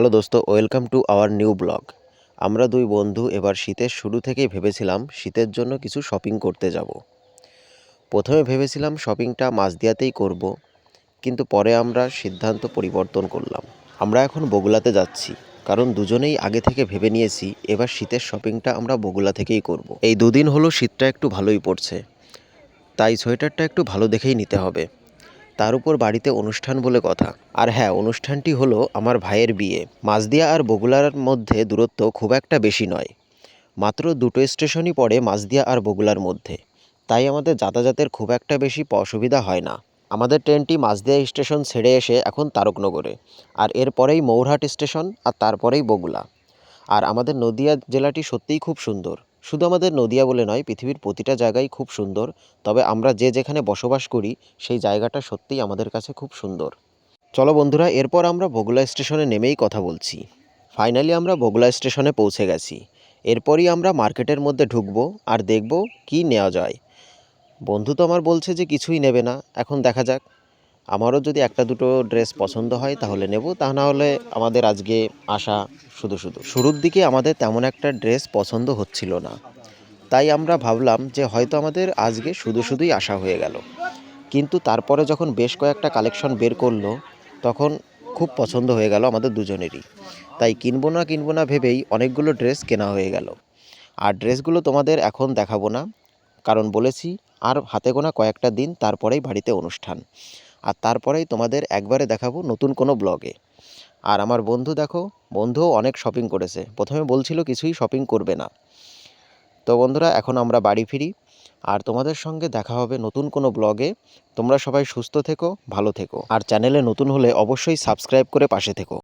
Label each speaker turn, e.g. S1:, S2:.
S1: Hello দোস্ত, welcome to our new blog. আমরা দুই বন্ধু এবার শীতের শুরু থেকেই ভেবেছিলাম শীতের জন্য কিছু শপিং করতে যাব। প্রথমে ভেবেছিলাম শপিংটা মাঝদিয়াতেই করব, কিন্তু পরে আমরা সিদ্ধান্ত পরিবর্তন করলাম। আমরা এখন বগুলাতে যাচ্ছি, কারণ দুজনেই আগে থেকে ভেবে নিয়েছি এবার শীতের শপিংটা আমরা বগুলা থেকেই করব। এই দুদিন হলো শীতটা একটু ভালোই পড়ছে, তাই সোয়েটারটা একটু ভালো দেখেই নিতে হবে। তার উপর বাড়িতে অনুষ্ঠান বলে কথা। আর হ্যাঁ অনুষ্ঠানটি হলো আমার ভাইয়ের বিয়ে। মাঝদিয়া আর বগুলার মধ্যে দূরত্ব খুব একটা বেশি নয়। মাত্র দুটো স্টেশনই পড়ে মাঝদিয়া আর বগুলার মধ্যে। তাই আমাদের যাতায়াতের খুব একটা বেশি অসুবিধা হয় না। আমাদের ট্রেনটি মাঝদিয়া স্টেশন ছেড়ে এসে এখন তারকনগরে। আর এরপরেই মৌরহাট স্টেশন আর তারপরেই বগুলা। আর আমাদের নদিয়া জেলাটি সত্যিই খুব সুন্দর। শুধু আমাদের নদিয়া বলে নয়, পৃথিবীর প্রতিটা জায়গাই খুব সুন্দর। তবে আমরা যে যেখানে বসবাস করি, সেই জায়গাটা সত্যিই আমাদের কাছে খুব সুন্দর। চলো বন্ধুরা, এরপর আমরা বগুলা স্টেশনে নেমেই কথা বলছি। ফাইনালি আমরা বগুলা স্টেশনে পৌঁছে গেছি। এরপরই আমরা মার্কেটের মধ্যে ঢুকবো আর দেখব কি নেওয়া যায়। বন্ধু তো আমার বলছে যে কিছুই নেবে না। এখন দেখা যাক। আমারও যদি একটা দুটো ড্রেস পছন্দ হয় তাহলে নেব। তা না হলে আমাদের আজকে আসা শুধু শুধু। শুরুর দিকে আমাদের তেমন একটা ড্রেস পছন্দ হচ্ছিল না। তাই আমরা ভাবলাম যে হয়তো আমাদের আজকে শুধু শুধুই আসা হয়ে গেল। কিন্তু তারপরে যখন বেশ কয়েকটা কালেকশন বের করল, তখন খুব পছন্দ হয়ে গেল আমাদের দুজনেরই। তাই কিনবো না কিনবো না ভেবেই অনেকগুলো ড্রেস কেনা হয়ে গেল। আর ড্রেসগুলো তোমাদের এখন দেখাবো না। কারণ বলেছি, আর হাতে গোনা কয়েকটা দিন তারপরেই বাড়িতে অনুষ্ঠান। আর তারপরেই তোমাদের একবারে দেখাবো নতুন কোনো ব্লগে। আর আমার বন্ধু দেখো, বন্ধুও অনেক শপিং করেছে। প্রথমে বলছিল কিছুই শপিং করবে না। তো বন্ধুরা, এখন আমরা বাড়ি ফিরি। আর তোমাদের সঙ্গে দেখা হবে নতুন কোনো ব্লগে। তোমরা সবাই সুস্থ থেকো, ভালো থেকো। আর চ্যানেলে নতুন হলে অবশ্যই সাবস্ক্রাইব করে পাশে থেকো।